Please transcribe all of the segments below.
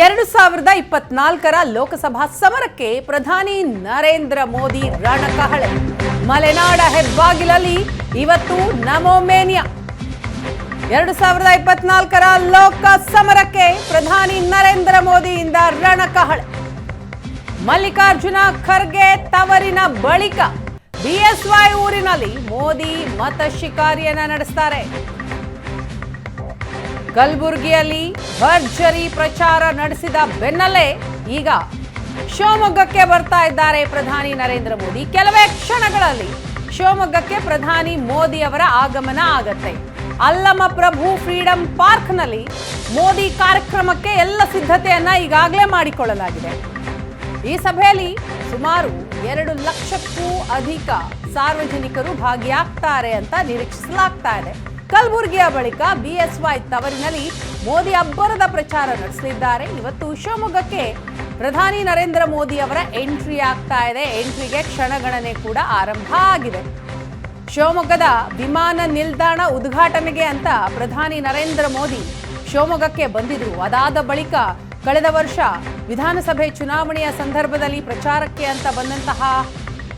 ಎರಡು ಸಾವಿರದ ಇಪ್ಪತ್ನಾಲ್ಕರ ಲೋಕಸಭಾ ಸಮರಕ್ಕೆ ಪ್ರಧಾನಿ ನರೇಂದ್ರ ಮೋದಿ ರಣಕಹಳೆ. ಮಲೆನಾಡ ಹೆಬ್ಬಾಗಿಲಲ್ಲಿ ಇವತ್ತು ನಮೋಮೇನಿಯಾ ಎರಡು ಸಾವಿರದ ಇಪ್ಪತ್ನಾಲ್ಕರ ಲೋಕ ಸಮರಕ್ಕೆ ಪ್ರಧಾನಿ ನರೇಂದ್ರ ಮೋದಿಯಿಂದ ರಣಕಹಳೆ. ಮಲ್ಲಿಕಾರ್ಜುನ ಖರ್ಗೆ ತವರಿನ ಬಳಿಕ ಬಿಎಸ್ವೈ ಊರಿನಲ್ಲಿ ಮೋದಿ ಮತ ಶಿಕಾರಿಯನ್ನ ನಡೆಸ್ತಾರೆ. ಕಲಬುರಗಿಯಲ್ಲಿ ಭರ್ಜರಿ ಪ್ರಚಾರ ನಡೆಸಿದ ಬೆನ್ನಲ್ಲೇ ಈಗ ಶಿವಮೊಗ್ಗಕ್ಕೆ ಬರ್ತಾ ಇದ್ದಾರೆ ಪ್ರಧಾನಿ ನರೇಂದ್ರ ಮೋದಿ. ಕೆಲವೇ ಕ್ಷಣಗಳಲ್ಲಿ ಶಿವಮೊಗ್ಗಕ್ಕೆ ಪ್ರಧಾನಿ ಮೋದಿ ಅವರ ಆಗಮನ ಆಗತ್ತೆ. ಅಲ್ಲಮ ಪ್ರಭು ಫ್ರೀಡಂ ಪಾರ್ಕ್ನಲ್ಲಿ ಮೋದಿ ಕಾರ್ಯಕ್ರಮಕ್ಕೆ ಎಲ್ಲ ಸಿದ್ಧತೆಯನ್ನ ಈಗಾಗಲೇ ಮಾಡಿಕೊಳ್ಳಲಾಗಿದೆ. ಈ ಸಭೆಯಲ್ಲಿ ಸುಮಾರು ಎರಡು ಲಕ್ಷಕ್ಕೂ ಅಧಿಕ ಸಾರ್ವಜನಿಕರು ಭಾಗಿಯಾಗ್ತಾರೆ ಅಂತ ನಿರೀಕ್ಷಿಸಲಾಗ್ತಾ ಇದೆ. ಕಲಬುರಗಿಯ ಬಳಿಕ ಬಿಎಸ್ವೈ ತವರಿನಲ್ಲಿ ಮೋದಿ ಅಬ್ಬರದ ಪ್ರಚಾರ ನಡೆಸಲಿದ್ದಾರೆ. ಇವತ್ತು ಶಿವಮೊಗ್ಗಕ್ಕೆ ಪ್ರಧಾನಿ ನರೇಂದ್ರ ಮೋದಿ ಅವರ ಎಂಟ್ರಿ ಆಗ್ತಾ ಇದೆ. ಎಂಟ್ರಿಗೆ ಕ್ಷಣಗಣನೆ ಕೂಡ ಆರಂಭ ಆಗಿದೆ. ಶಿವಮೊಗ್ಗದ ವಿಮಾನ ನಿಲ್ದಾಣ ಉದ್ಘಾಟನೆಗೆ ಅಂತ ಪ್ರಧಾನಿ ನರೇಂದ್ರ ಮೋದಿ ಶಿವಮೊಗ್ಗಕ್ಕೆ ಬಂದಿದ್ರು. ಅದಾದ ಬಳಿಕ ಕಳೆದ ವರ್ಷ ವಿಧಾನಸಭೆ ಚುನಾವಣೆಯ ಸಂದರ್ಭದಲ್ಲಿ ಪ್ರಚಾರಕ್ಕೆ ಅಂತ ಬಂದಂತಹ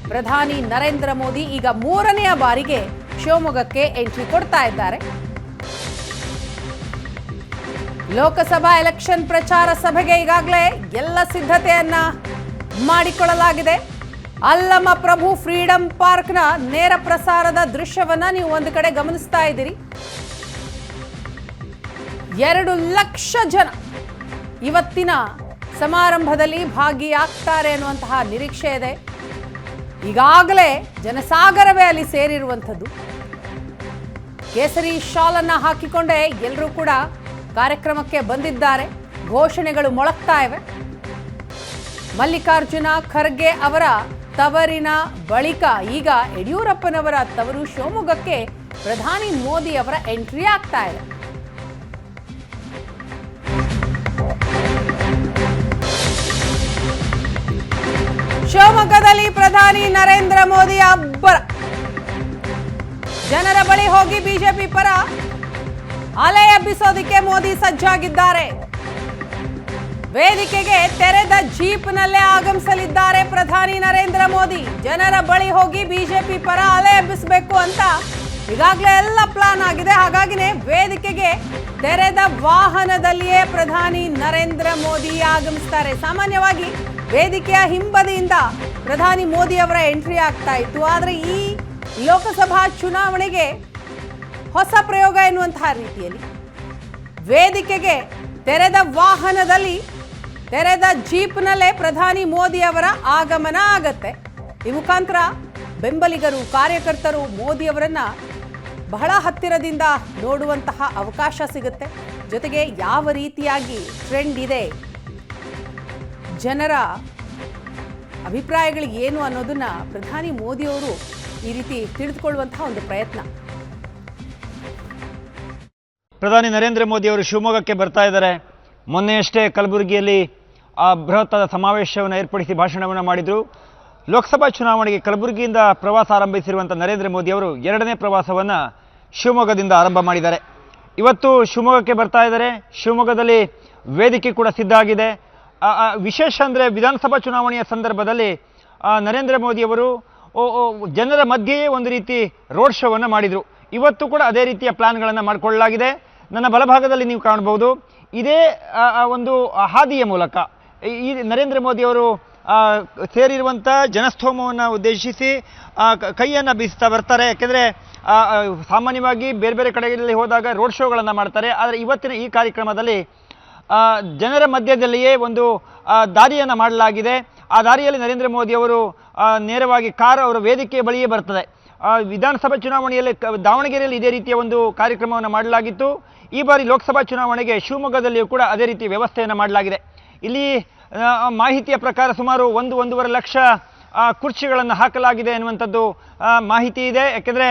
ಪ್ರಧಾನಿ ನರೇಂದ್ರ ಮೋದಿ ಈಗ ಮೂರನೆಯ ಬಾರಿಗೆ ಶಿವಮೊಗ್ಗಕ್ಕೆ ಎಂಟ್ರಿ ಕೊಡ್ತಾ ಇದ್ದಾರೆ. ಲೋಕಸಭಾ ಎಲೆಕ್ಷನ್ ಪ್ರಚಾರ ಸಭೆಗೆ ಈಗಾಗಲೇ ಎಲ್ಲ ಸಿದ್ಧತೆಯನ್ನ ಮಾಡಿಕೊಳ್ಳಲಾಗಿದೆ. ಅಲ್ಲಮ ಪ್ರಭು ಫ್ರೀಡಂ ಪಾರ್ಕ್ನ ನೇರ ಪ್ರಸಾರದ ದೃಶ್ಯವನ್ನ ನೀವು ಒಂದು ಕಡೆ ಗಮನಿಸ್ತಾ ಇದ್ದೀರಿ. ಎರಡು ಲಕ್ಷ ಜನ ಇವತ್ತಿನ ಸಮಾರಂಭದಲ್ಲಿ ಭಾಗಿಯಾಗ್ತಾರೆ ಅನ್ನುವಂತಹ ನಿರೀಕ್ಷೆ ಇದೆ. ಈಗಾಗಲೇ ಜನಸಾಗರವೇ ಅಲ್ಲಿ ಸೇರಿರುವಂಥದ್ದು. ಕೇಸರಿ ಶಾಲನ್ನ ಹಾಕಿಕೊಂಡೇ ಎಲ್ಲರೂ ಕೂಡ ಕಾರ್ಯಕ್ರಮಕ್ಕೆ ಬಂದಿದ್ದಾರೆ. ಘೋಷಣೆಗಳು ಮೊಳಗ್ತಾ ಇವೆ. ಮಲ್ಲಿಕಾರ್ಜುನ ಖರ್ಗೆ ಅವರ ತವರಿನ ಬಳಿಕ ಈಗ ಯಡಿಯೂರಪ್ಪನವರ ತವರು ಶಿವಮೊಗ್ಗಕ್ಕೆ ಪ್ರಧಾನಿ ಮೋದಿ ಅವರ ಎಂಟ್ರಿ ಆಗ್ತಾ ಇದೆ. ಶಿವಮೊಗ್ಗದಲ್ಲಿ ಪ್ರಧಾನಿ ನರೇಂದ್ರ ಮೋದಿ ಅಬ್ಬರ ಜನರ ಬಳಿ ಹೋಗಿ ಬಿಜೆಪಿ ಪರ ಅಲೆ ಎಬ್ಬಿಸೋದಿಕ್ಕೆ ಮೋದಿ ಸಜ್ಜಾಗಿದ್ದಾರೆ. ವೇದಿಕೆಗೆ ತೆರೆದ ಜೀಪ್ನಲ್ಲೇ ಆಗಮಿಸಲಿದ್ದಾರೆ ಪ್ರಧಾನಿ ನರೇಂದ್ರ ಮೋದಿ. ಜನರ ಬಳಿ ಹೋಗಿ ಬಿಜೆಪಿ ಪರ ಅಲೆ ಎಬ್ಬಿಸಬೇಕು ಅಂತ ಈಗಾಗಲೇ ಎಲ್ಲ ಪ್ಲಾನ್ ಆಗಿದೆ. ಹಾಗಾಗಿನೇ ವೇದಿಕೆಗೆ ತೆರೆದ ವಾಹನದಲ್ಲಿಯೇ ಪ್ರಧಾನಿ ನರೇಂದ್ರ ಮೋದಿ ಆಗಮಿಸ್ತಾರೆ. ಸಾಮಾನ್ಯವಾಗಿ ವೇದಿಕೆಯ ಹಿಂಬದಿಯಿಂದ ಪ್ರಧಾನಿ ಮೋದಿ ಅವರ ಎಂಟ್ರಿ ಆಗ್ತಾ ಇತ್ತು. ಆದರೆ ಈ ಲೋಕಸಭಾ ಚುನಾವಣೆಗೆ ಹೊಸ ಪ್ರಯೋಗ ಎನ್ನುವಂತಹ ರೀತಿಯಲ್ಲಿ ವೇದಿಕೆಗೆ ತೆರೆದ ವಾಹನದಲ್ಲಿ ತೆರೆದ ಜೀಪ್ನಲ್ಲೇ ಪ್ರಧಾನಿ ಮೋದಿ ಅವರ ಆಗಮನ ಆಗತ್ತೆ. ಈ ಮುಖಾಂತರ ಬೆಂಬಲಿಗರು, ಕಾರ್ಯಕರ್ತರು ಮೋದಿ ಅವರನ್ನ ಬಹಳ ಹತ್ತಿರದಿಂದ ನೋಡುವಂತಹ ಅವಕಾಶ ಸಿಗುತ್ತೆ. ಜೊತೆಗೆ ಯಾವ ರೀತಿಯಾಗಿ ಟ್ರೆಂಡ್ ಇದೆ? ಜನರ ಅಭಿಪ್ರಾಯಗಳು ಏನು ಅನ್ನೋದನ್ನ ಪ್ರಧಾನಿ ಮೋದಿಯವರು ಈ ರೀತಿ ತಿಳಿದುಕೊಳ್ಳುವಂತಹ ಒಂದು ಪ್ರಯತ್ನ. ಪ್ರಧಾನಿ ನರೇಂದ್ರ ಮೋದಿ ಅವರು ಶಿವಮೊಗ್ಗಕ್ಕೆ ಬರ್ತಾ ಇದ್ದಾರೆ. ಮೊನ್ನೆಯಷ್ಟೇ ಕಲಬುರಗಿಯಲ್ಲಿ ಆ ಬೃಹತ್ತಾದ ಸಮಾವೇಶವನ್ನು ಏರ್ಪಡಿಸಿ ಭಾಷಣವನ್ನು ಮಾಡಿದರು. ಲೋಕಸಭಾ ಚುನಾವಣೆಗೆ ಕಲಬುರಗಿಯಿಂದ ಪ್ರವಾಸ ಆರಂಭಿಸಿರುವಂಥ ನರೇಂದ್ರ ಮೋದಿ ಅವರು ಎರಡನೇ ಪ್ರವಾಸವನ್ನು ಶಿವಮೊಗ್ಗದಿಂದ ಆರಂಭ ಮಾಡಿದ್ದಾರೆ. ಇವತ್ತು ಶಿವಮೊಗ್ಗಕ್ಕೆ ಬರ್ತಾ ಇದ್ದಾರೆ. ಶಿವಮೊಗ್ಗದಲ್ಲಿ ವೇದಿಕೆ ಕೂಡ ಸಿದ್ಧ ಆಗಿದೆ. ವಿಶೇಷ ಅಂದರೆ ವಿಧಾನಸಭಾ ಚುನಾವಣೆಯ ಸಂದರ್ಭದಲ್ಲಿ ನರೇಂದ್ರ ಮೋದಿಯವರು ಓ- ಓ, ಜನರ ಮಧ್ಯೆಯೇ ಒಂದು ರೀತಿ ರೋಡ್ ಶೋವನ್ನು ಮಾಡಿದರು. ಇವತ್ತು ಕೂಡ ಅದೇ ರೀತಿಯ ಪ್ಲಾನ್ಗಳನ್ನು ಮಾಡಿಕೊಳ್ಳಲಾಗಿದೆ. ನನ್ನ ಬಲಭಾಗದಲ್ಲಿ ನೀವು ಕಾಣಬಹುದು. ಇದೇ ಒಂದು ಹಾದಿಯ ಮೂಲಕ. ಈ- ನರೇಂದ್ರ ಮೋದಿಯವರು ಸೇರಿರುವಂಥ ಜನಸ್ತೋಮವನ್ನು ಉದ್ದೇಶಿಸಿ ಕೈಯನ್ನು ಬೀಸ್ತಾ ಬರ್ತಾರೆ. ಯಾಕೆಂದರೆ ಸಾಮಾನ್ಯವಾಗಿ ಬೇರೆ ಬೇರೆ ಕಡೆಗಳಲ್ಲಿ ಹೋದಾಗ ರೋಡ್ ಶೋಗಳನ್ನು ಮಾಡ್ತಾರೆ. ಆದರೆ ಇವತ್ತಿನ ಈ ಕಾರ್ಯಕ್ರಮದಲ್ಲಿ ಜನರ ಮಧ್ಯದಲ್ಲಿಯೇ ಒಂದು ದಾರಿಯನ್ನು ಮಾಡಲಾಗಿದೆ. ಆ ದಾರಿಯಲ್ಲಿ ನರೇಂದ್ರ ಮೋದಿ ಅವರು ನೇರವಾಗಿ ಕಾರ್ ಅವರ ವೇದಿಕೆ ಬಳಿಯೇ ಬರ್ತದೆ. ವಿಧಾನಸಭಾ ಚುನಾವಣೆಯಲ್ಲಿ ದಾವಣಗೆರೆಯಲ್ಲಿ ಇದೇ ರೀತಿಯ ಒಂದು ಕಾರ್ಯಕ್ರಮವನ್ನು ಮಾಡಲಾಗಿತ್ತು. ಈ ಬಾರಿ ಲೋಕಸಭಾ ಚುನಾವಣೆಗೆ ಶಿವಮೊಗ್ಗದಲ್ಲಿಯೂ ಕೂಡ ಅದೇ ರೀತಿ ವ್ಯವಸ್ಥೆಯನ್ನು ಮಾಡಲಾಗಿದೆ. ಇಲ್ಲಿ ಮಾಹಿತಿಯ ಪ್ರಕಾರ ಸುಮಾರು ಒಂದು, ಒಂದೂವರೆ ಲಕ್ಷ ಕುರ್ಚಿಗಳನ್ನು ಹಾಕಲಾಗಿದೆ ಎನ್ನುವಂಥದ್ದು ಮಾಹಿತಿ ಇದೆ. ಯಾಕೆಂದರೆ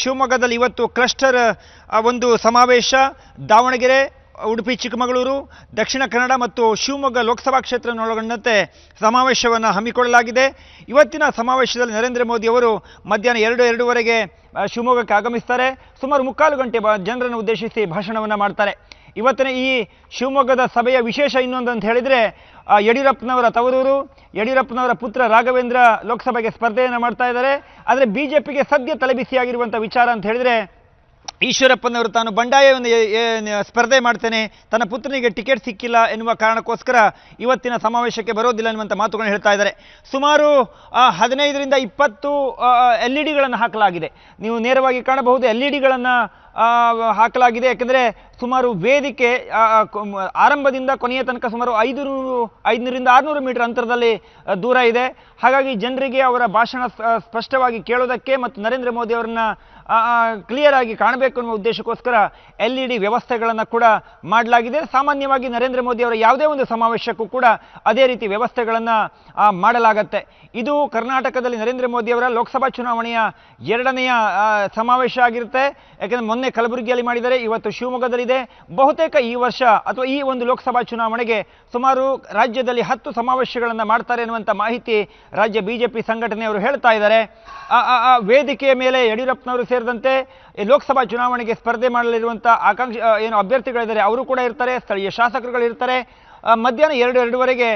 ಶಿವಮೊಗ್ಗದಲ್ಲಿ ಇವತ್ತು ಕ್ಲಸ್ಟರ್ ಒಂದು ಸಮಾವೇಶ, ದಾವಣಗೆರೆ ಉಡುಪಿ, ಚಿಕ್ಕಮಗಳೂರು, ದಕ್ಷಿಣ ಕನ್ನಡ ಮತ್ತು ಶಿವಮೊಗ್ಗ ಲೋಕಸಭಾ ಕ್ಷೇತ್ರವನ್ನೊಳಗೊಂಡಂತೆ ಸಮಾವೇಶವನ್ನು ಹಮ್ಮಿಕೊಳ್ಳಲಾಗಿದೆ. ಇವತ್ತಿನ ಸಮಾವೇಶದಲ್ಲಿ ನರೇಂದ್ರ ಮೋದಿ ಅವರು ಮಧ್ಯಾಹ್ನ ಎರಡು, ಎರಡೂವರೆಗೆ ಶಿವಮೊಗ್ಗಕ್ಕೆ ಆಗಮಿಸ್ತಾರೆ. ಸುಮಾರು ಮುಕ್ಕಾಲು ಗಂಟೆ ಜನರನ್ನು ಉದ್ದೇಶಿಸಿ ಭಾಷಣವನ್ನು ಮಾಡ್ತಾರೆ. ಇವತ್ತಿನ ಈ ಶಿವಮೊಗ್ಗದ ಸಭೆಯ ವಿಶೇಷ ಇನ್ನೊಂದು ಅಂತ ಹೇಳಿದರೆ ಯಡಿಯೂರಪ್ಪನವರ ತವರೂರು, ಯಡಿಯೂರಪ್ಪನವರ ಪುತ್ರ ರಾಘವೇಂದ್ರ ಲೋಕಸಭೆಗೆ ಸ್ಪರ್ಧೆಯನ್ನು ಮಾಡ್ತಾ ಇದ್ದಾರೆ. ಆದರೆ ಬಿ ಜೆ ಪಿಗೆ ಸದ್ಯ ತಲೆಬಿಸಿಯಾಗಿರುವಂಥ ವಿಚಾರ ಅಂತ ಹೇಳಿದರೆ ಈಶ್ವರಪ್ಪನವರು ತಾನು ಬಂಡಾಯವನ್ನು ಸ್ಪರ್ಧೆ ಮಾಡ್ತೇನೆ, ತನ್ನ ಪುತ್ರನಿಗೆ ಟಿಕೆಟ್ ಸಿಕ್ಕಿಲ್ಲ ಎನ್ನುವ ಕಾರಣಕ್ಕೋಸ್ಕರ ಇವತ್ತಿನ ಸಮಾವೇಶಕ್ಕೆ ಬರೋದಿಲ್ಲ ಎನ್ನುವಂಥ ಮಾತುಗಳನ್ನು ಹೇಳ್ತಾ ಇದ್ದಾರೆ. ಸುಮಾರು ಹದಿನೈದರಿಂದ ಇಪ್ಪತ್ತು ಎಲ್ ಇ ಡಿಗಳನ್ನು ಹಾಕಲಾಗಿದೆ. ನೀವು ನೇರವಾಗಿ ಕಾಣಬಹುದು ಎಲ್ ಇ ಡಿಗಳನ್ನು ಹಾಕಲಾಗಿದೆ. ಯಾಕೆಂದರೆ ಸುಮಾರು ವೇದಿಕೆ ಆರಂಭದಿಂದ ಕೊನೆಯ ತನಕ ಸುಮಾರು ಐದುನೂರು ಐದುನೂರಿಂದ ಆರುನೂರು ಮೀಟರ್ ಅಂತರದಲ್ಲಿ ದೂರ ಇದೆ. ಹಾಗಾಗಿ ಜನರಿಗೆ ಅವರ ಭಾಷಣ ಸ್ಪಷ್ಟವಾಗಿ ಕೇಳೋದಕ್ಕೆ ಮತ್ತು ನರೇಂದ್ರ ಮೋದಿ ಅವರನ್ನ ಕ್ಲಿಯರ್ ಆಗಿ ಕಾಣಬೇಕು ಅನ್ನುವ ಉದ್ದೇಶಕ್ಕೋಸ್ಕರ ಎಲ್ ಇ ಡಿ ವ್ಯವಸ್ಥೆಗಳನ್ನು ಕೂಡ ಮಾಡಲಾಗಿದೆ. ಸಾಮಾನ್ಯವಾಗಿ ನರೇಂದ್ರ ಮೋದಿ ಅವರ ಯಾವುದೇ ಒಂದು ಸಮಾವೇಶಕ್ಕೂ ಕೂಡ ಅದೇ ರೀತಿ ವ್ಯವಸ್ಥೆಗಳನ್ನು ಮಾಡಲಾಗತ್ತೆ. ಇದು ಕರ್ನಾಟಕದಲ್ಲಿ ನರೇಂದ್ರ ಮೋದಿ ಅವರ ಲೋಕಸಭಾ ಚುನಾವಣೆಯ ಎರಡನೆಯ ಸಮಾವೇಶ ಆಗಿರುತ್ತೆ. ಯಾಕೆಂದರೆ ಮೊನ್ನೆ ಕಲಬುರಗಿಯಲ್ಲಿ ಮಾಡಿದರೆ, ಇವತ್ತು ಶಿವಮೊಗ್ಗದಲ್ಲಿದೆ. ಬಹುತೇಕ ಈ ವರ್ಷ ಅಥವಾ ಈ ಒಂದು ಲೋಕಸಭಾ ಚುನಾವಣೆಗೆ ಸುಮಾರು ರಾಜ್ಯದಲ್ಲಿ ಹತ್ತು ಸಮಾವೇಶಗಳನ್ನು ಮಾಡ್ತಾರೆ ಎನ್ನುವಂಥ ಮಾಹಿತಿ ರಾಜ್ಯ ಬಿಜೆಪಿ ಸಂಘಟನೆಯವರು ಹೇಳ್ತಾ ಇದ್ದಾರೆ. ವೇದಿಕೆಯ ಮೇಲೆ ಯಡಿಯೂರಪ್ಪನವರು ಸೇರಿದಂತೆ ಲೋಕಸಭಾ ಚುನಾವಣೆಗೆ ಸ್ಪರ್ಧೆ ಮಾಡಲಿರುವಂಥ ಆಕಾಂಕ್ಷಿ ಏನು ಅಭ್ಯರ್ಥಿಗಳಿದ್ದಾರೆ, ಅವರು ಕೂಡ ಇರ್ತಾರೆ, ಸ್ಥಳೀಯ ಶಾಸಕರುಗಳಿರ್ತಾರೆ ಮಧ್ಯಾಹ್ನ ಎರಡು ಎರಡೂವರೆಗೆ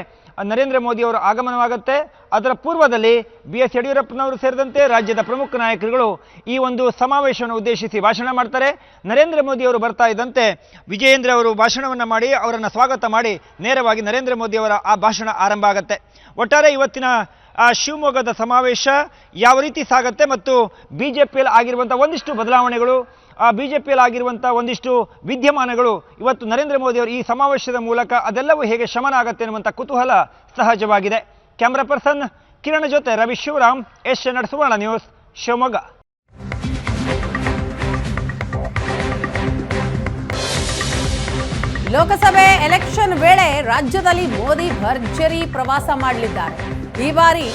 ನರೇಂದ್ರ ಮೋದಿ ಅವರ ಆಗಮನವಾಗುತ್ತೆ. ಅದರ ಪೂರ್ವದಲ್ಲಿ ಬಿ ಎಸ್ ಯಡಿಯೂರಪ್ಪನವರು ಸೇರಿದಂತೆ ರಾಜ್ಯದ ಪ್ರಮುಖ ನಾಯಕರುಗಳು ಈ ಒಂದು ಸಮಾವೇಶವನ್ನು ಉದ್ದೇಶಿಸಿ ಭಾಷಣ ಮಾಡ್ತಾರೆ. ನರೇಂದ್ರ ಮೋದಿ ಅವರು ಬರ್ತಾ ಇದ್ದಂತೆ ವಿಜಯೇಂದ್ರ ಅವರು ಭಾಷಣವನ್ನು ಮಾಡಿ ಅವರನ್ನು ಸ್ವಾಗತ ಮಾಡಿ ನೇರವಾಗಿ ನರೇಂದ್ರ ಮೋದಿ ಅವರ ಆ ಭಾಷಣ ಆರಂಭ ಆಗುತ್ತೆ. ಒಟ್ಟಾರೆ ಇವತ್ತಿನ ಆ ಶಿವಮೊಗ್ಗದ ಸಮಾವೇಶ ಯಾವ ರೀತಿ ಸಾಗುತ್ತೆ ಮತ್ತು ಬಿ ಜೆ ಪಿಯಲ್ಲಿ ಆಗಿರುವಂಥ ಒಂದಿಷ್ಟು ಬದಲಾವಣೆಗಳು, ಆ ಬಿ ಜೆ ಪಿಯಲ್ಲಿ ಆಗಿರುವಂಥ ಒಂದಿಷ್ಟು ವಿದ್ಯಮಾನಗಳು ಇವತ್ತು ನರೇಂದ್ರ ಮೋದಿ ಅವರು ಈ ಸಮಾವೇಶದ ಮೂಲಕ ಅದೆಲ್ಲವೂ ಹೇಗೆ ಶಮನ ಆಗುತ್ತೆ ಎನ್ನುವಂಥ ಕುತೂಹಲ ಸಹಜವಾಗಿದೆ. ಕ್ಯಾಮ್ರಾ ಪರ್ಸನ್ ಕಿರಣ್ ಜೊತೆ Ravi Shivaram S N Suvarna news, Shivamogga. Lok Sabha election ವೇಳೆ ರಾಜ್ಯದಲ್ಲಿ ಮೋದಿ ಭರ್ಜರಿ ಪ್ರವಾಸ ಮಾಡಲಿದ್ದಾರೆ. ಈ ಬಾರಿ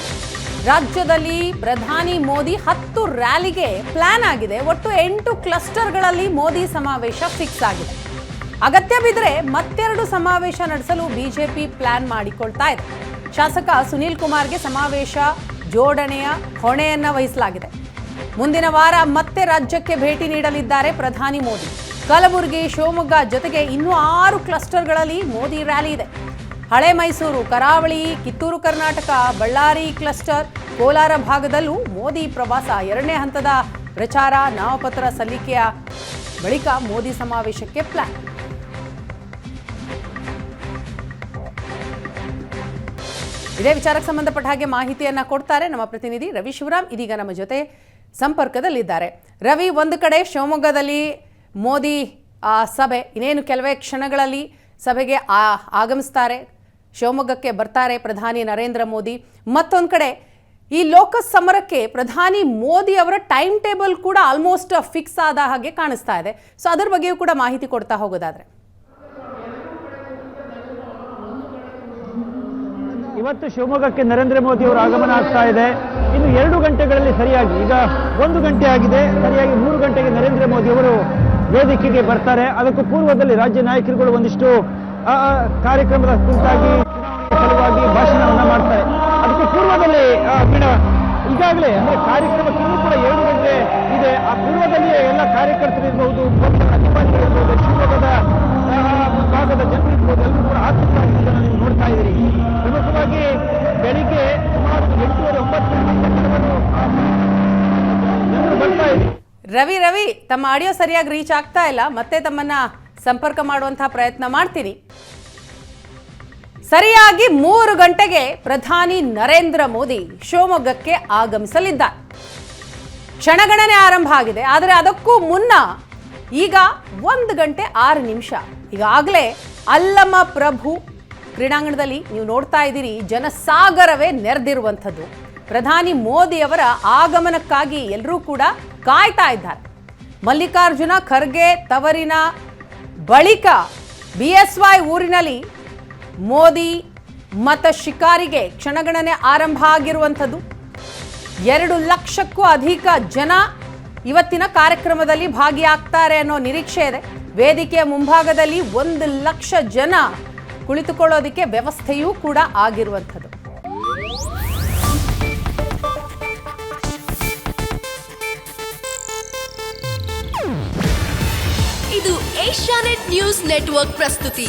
ರಾಜ್ಯದಲ್ಲಿ ಪ್ರಧಾನಿ ಮೋದಿ ಹತ್ತು ರ್ಯಾಲಿಗೆ ಪ್ಲಾನ್ ಆಗಿದೆ. ಒಟ್ಟು ಎಂಟು ಕ್ಲಸ್ಟರ್ಗಳಲ್ಲಿ ಮೋದಿ ಸಮಾವೇಶ ಫಿಕ್ಸ್ ಆಗಿದೆ. ಅಗತ್ಯ ಬಿದ್ದರೆ ಮತ್ತೆರಡು ಸಮಾವೇಶ ನಡೆಸಲು ಬಿಜೆಪಿ ಪ್ಲಾನ್ ಮಾಡಿಕೊಳ್ತಾ ಇದೆ. ಶಾಸಕ ಸುನೀಲ್ ಕುಮಾರ್ಗೆ ಸಮಾವೇಶ ಜೋಡಣೆಯ ಹೊಣೆಯನ್ನ ವಹಿಸಲಾಗಿದೆ. ಮುಂದಿನ ವಾರ ಮತ್ತೆ ರಾಜ್ಯಕ್ಕೆ ಭೇಟಿ ನೀಡಲಿದ್ದಾರೆ ಪ್ರಧಾನಿ ಮೋದಿ. ಕಲಬುರಗಿ, ಶಿವಮೊಗ್ಗ ಜೊತೆಗೆ ಇನ್ನೂ ಆರು ಕ್ಲಸ್ಟರ್ಗಳಲ್ಲಿ ಮೋದಿ ರ್ಯಾಲಿ ಇದೆ. ಹಳೆ ಮೈಸೂರು, ಕರಾವಳಿ, ಕಿತ್ತೂರು, ಕರ್ನಾಟಕ, ಬಳ್ಳಾರಿ ಕ್ಲಸ್ಟರ್ ಕೋಲಾರ ಭಾಗದಲ್ಲೂ ಮೋದಿ ಪ್ರವಾಸ ಎರಡನೇ ಹಂತದ ಪ್ರಚಾರ ನಾಮಪತ್ರ ಸಲ್ಲಿಕೆಯ ಬಳಿಕ ಮೋದಿ ಸಮಾವೇಶಕ್ಕೆ ಪ್ಲಾನ್ ಇದೇ ವಿಚಾರಕ್ಕೆ ಸಂಬಂಧಪಟ್ಟ ಹಾಗೆ ಮಾಹಿತಿಯನ್ನ ಕೊಡ್ತಾರೆ ನಮ್ಮ ಪ್ರತಿನಿಧಿ ರವಿ ಶಿವರಾಮ್. ಇದೀಗ ನಮ್ಮ ಜೊತೆ ಸಂಪರ್ಕದಲ್ಲಿದ್ದಾರೆ. ರವಿ, ಒಂದು ಕಡೆ ಶಿವಮೊಗ್ಗದಲ್ಲಿ ಮೋದಿ ಸಭೆ, ಇನ್ನೇನು ಕೆಲವೇ ಕ್ಷಣಗಳಲ್ಲಿ ಸಭೆಗೆ ಆಗಮಿಸ್ತಾರೆ. ಶಿವಮೊಗ್ಗಕ್ಕೆ ಬರ್ತಾರೆ ಪ್ರಧಾನಿ ನರೇಂದ್ರ ಮೋದಿ. ಮತ್ತೊಂದು ಕಡೆ, ಈ ಲೋಕ ಸಮರಕ್ಕೆ ಪ್ರಧಾನಿ ಮೋದಿ ಅವರ ಟೈಮ್ ಟೇಬಲ್ ಕೂಡ ಆಲ್ಮೋಸ್ಟ್ ಫಿಕ್ಸ್ ಆದ ಹಾಗೆ ಕಾಣಿಸ್ತಾ ಇದೆ. ಸೊ, ಅದರ ಬಗ್ಗೆಯೂ ಕೂಡ ಮಾಹಿತಿ ಕೊಡ್ತಾ ಹೋಗೋದಾದ್ರೆ. ಇವತ್ತು ಶಿವಮೊಗ್ಗಕ್ಕೆ ನರೇಂದ್ರ ಮೋದಿ ಅವರು ಆಗಮನ ಆಗ್ತಾ ಇದೆ. ಇನ್ನು ಎರಡು ಗಂಟೆಗಳಲ್ಲಿ ಸರಿಯಾಗಿ, ಈಗ ಒಂದು ಗಂಟೆ ಆಗಿದೆ. ಸರಿಯಾಗಿ ಮೂರು ಗಂಟೆಗೆ ನರೇಂದ್ರ ಮೋದಿ ಅವರು ವೇದಿಕೆಗೆ ಬರ್ತಾರೆ. ಅದಕ್ಕೂ ಪೂರ್ವದಲ್ಲಿ ರಾಜ್ಯ ನಾಯಕರುಗಳು ಒಂದಿಷ್ಟು ಕಾರ್ಯಕ್ರಮದ ಕುರಿತಾಗಿ ಸಲುವಾಗಿ ಭಾಷಣವನ್ನ ಮಾಡ್ತಾರೆ. ಅದಕ್ಕೆ ಪೂರ್ವದಲ್ಲಿ ಬೀಣ ಈಗಾಗಲೇ, ಅಂದ್ರೆ ಕಾರ್ಯಕ್ರಮಕ್ಕೆ ಇನ್ನೂ ಕೂಡ ಏಳು ಗಂಟೆ ಇದೆ. ಆ ಪೂರ್ವದಲ್ಲಿಯೇ ಎಲ್ಲ ಕಾರ್ಯಕರ್ತರಿರ್ಬಹುದು ಪಕ್ಷದ ಅಧಿಕಾರಿಗಳಿರ್ಬಹುದು ಶಿವಮೊಗ್ಗದ ಭಾಗದ ಜನರು ಇರ್ಬೋದು, ಎಲ್ಲರೂ ಕೂಡ ಆಸಕ್ತವಾಗಿ ಇದನ್ನು ನೀವು ನೋಡ್ತಾ ಇದ್ದೀರಿ. ಪ್ರಮುಖವಾಗಿ ಬೆಳಿಗ್ಗೆ ಸುಮಾರು ಎಂಟೂವರೆ, ಒಂಬತ್ತು ಜನರು ಬರ್ತಾ ಇದ್ದೀರಿ ರವಿ ರವಿ, ತಮ್ಮ ಆಡಿಯೋ ಸರಿಯಾಗಿ ರೀಚ್ ಆಗ್ತಾ ಇಲ್ಲ. ಮತ್ತೆ ತಮ್ಮನ್ನ ಸಂಪರ್ಕ ಮಾಡುವಂತಹ ಪ್ರಯತ್ನ ಮಾಡ್ತೀನಿ ಸರಿಯಾಗಿ ಮೂರು ಗಂಟೆಗೆ ಪ್ರಧಾನಿ ನರೇಂದ್ರ ಮೋದಿ ಶಿವಮೊಗ್ಗಕ್ಕೆ ಆಗಮಿಸಲಿದ್ದಾರೆ. ಕ್ಷಣಗಣನೆ ಆರಂಭ ಆಗಿದೆ, ಆದರೆ ಅದಕ್ಕೂ ಮುನ್ನ ಈಗ ಒಂದು ಗಂಟೆ ಆರು ನಿಮಿಷ. ಈಗಾಗಲೇ ಅಲ್ಲಮ ಪ್ರಭು ಕ್ರೀಡಾಂಗಣದಲ್ಲಿ ನೀವು ನೋಡ್ತಾ ಇದ್ದೀರಿ, ಜನಸಾಗರವೇ ನೆರೆದಿರುವಂಥದ್ದು. ಪ್ರಧಾನಿ ಮೋದಿಯವರ ಆಗಮನಕ್ಕಾಗಿ ಎಲ್ಲರೂ ಕೂಡ ಕಾಯ್ತಾ ಇದ್ದಾರೆ. ಮಲ್ಲಿಕಾರ್ಜುನ ಖರ್ಗೆ ತವರಿನ ಬಳಿಕ ಬಿ ಎಸ್ ವೈ ಊರಿನಲ್ಲಿ ಮೋದಿ ಮತ ಶಿಕಾರಿಗೆ ಕ್ಷಣಗಣನೆ ಆರಂಭ ಆಗಿರುವಂಥದ್ದು. ಎರಡು ಲಕ್ಷಕ್ಕೂ ಅಧಿಕ ಜನ ಇವತ್ತಿನ ಕಾರ್ಯಕ್ರಮದಲ್ಲಿ ಭಾಗಿಯಾಗ್ತಾರೆ ಅನ್ನೋ ನಿರೀಕ್ಷೆ ಇದೆ. ವೇದಿಕೆಯ ಮುಂಭಾಗದಲ್ಲಿ ಒಂದು ಲಕ್ಷ ಜನ ಕುಳಿತುಕೊಳ್ಳೋದಕ್ಕೆ ವ್ಯವಸ್ಥೆಯೂ ಕೂಡ ಆಗಿರುವಂಥದ್ದು. ಇದು ಏಷ್ಯಾನೆಟ್ ನ್ಯೂಸ್ ನೆಟ್ವರ್ಕ್ ಪ್ರಸ್ತುತಿ.